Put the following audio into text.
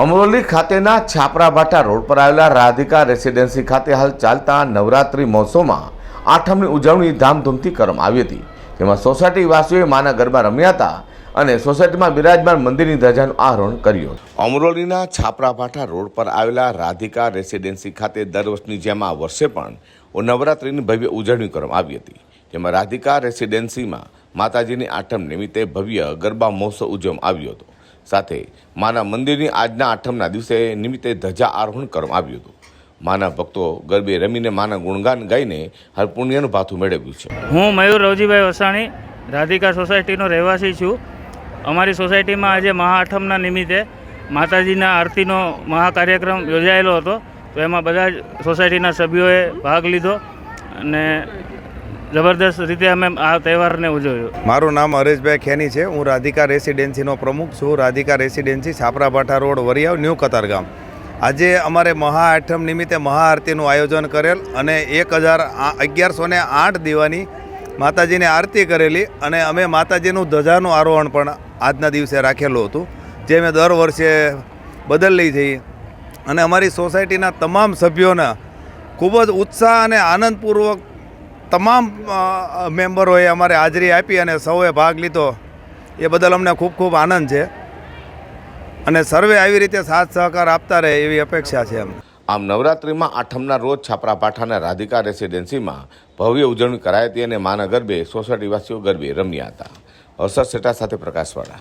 અમરોલી ખાતેના છાપરાભાટા રોડ પર આવેલા રાધિકા રેસિડેન્સી ખાતે હાલ ચાલતા નવરાત્રિ મહોત્સવમાં આઠમની ઉજવણી ધામધૂમથી કરવામાં આવી હતી. તેમાં સોસાયટી વાસીઓએ માના ગરબા રમ્યા હતા અને સોસાયટીમાં બિરાજમાન મંદિરની ધજાનું આરોહણ કર્યું અમરોલીના છાપરાભાટા રોડ પર આવેલા રાધિકા રેસિડેન્સી ખાતે દર વર્ષની જેમ આ વર્ષે પણ નવરાત્રિની ભવ્ય ઉજવણી કરવામાં આવી હતી. જેમાં રાધિકા રેસિડેન્સીમાં માતાજીની આઠમ નિમિત્તે ભવ્ય ગરબા મહોત્સવ ઉજવવામાં આવ્યો હતો. સાથે માના મંદિરની આજના આઠમના દિવસે નિમિત્તે ધજા આરોહણ કરવામાં આવ્યું હતું. માના ભક્તો ગરબે રમીને માના ગુણગાન ગાઈને હરપુણ્યનું ભાથું મેળવ્યું છે. હું મયુર રવજીભાઈ વસાણી, રાધિકા સોસાયટીનો રહેવાસી છું. અમારી સોસાયટીમાં આજે મહાઆઠમના નિમિત્તે માતાજીના આરતીનો મહાકાર્યક્રમ યોજાયેલો હતો. તો એમાં બધા જ સોસાયટીના સભ્યોએ ભાગ લીધો અને જબરદસ્ત રીતે અમે આ તહેવારને ઉજવ્યો. મારું નામ હરેશભાઈ ખેની છે. હું રાધિકા રેસિડેન્સીનો પ્રમુખ છું. Radhika residency Chhaprabhatha road, Variyav, new Katargam આજે અમારે મહાઆઠમ નિમિત્તે મહાઆરતીનું આયોજન કરેલ અને એક હજાર અગિયારસો ને આઠ દીવાની માતાજીને આરતી કરેલી અને અમે માતાજીનું ધજાનું આરોહણ પણ આજના દિવસે રાખેલું હતું, જે અમે દર વર્ષે બદલી છીએ અને અમારી સોસાયટીના તમામ સભ્યોના ખૂબ જ ઉત્સાહ અને આનંદપૂર્વક તમામ મેમ્બરોએ અમારે હાજરી આપી અને સૌએ ભાગ લીધો. એ બદલ અમને ખૂબ ખૂબ આનંદ છે. અને સર્વે આવી રીતે સાથ સહકાર આપતા રહે એવી અપેક્ષા છે એમ. આમ નવરાત્રિમાં આઠમના રોજ છાપરાપાઠાના રાધિકા રેસિડેન્સીમાં ભવ્ય ઉજવણી કરાઈ હતી અને માના ગરબે સોસાયટીવાસીઓ ગરબે રમ્યા હતા. અસર સેટા સાથે પ્રકાશવાળા.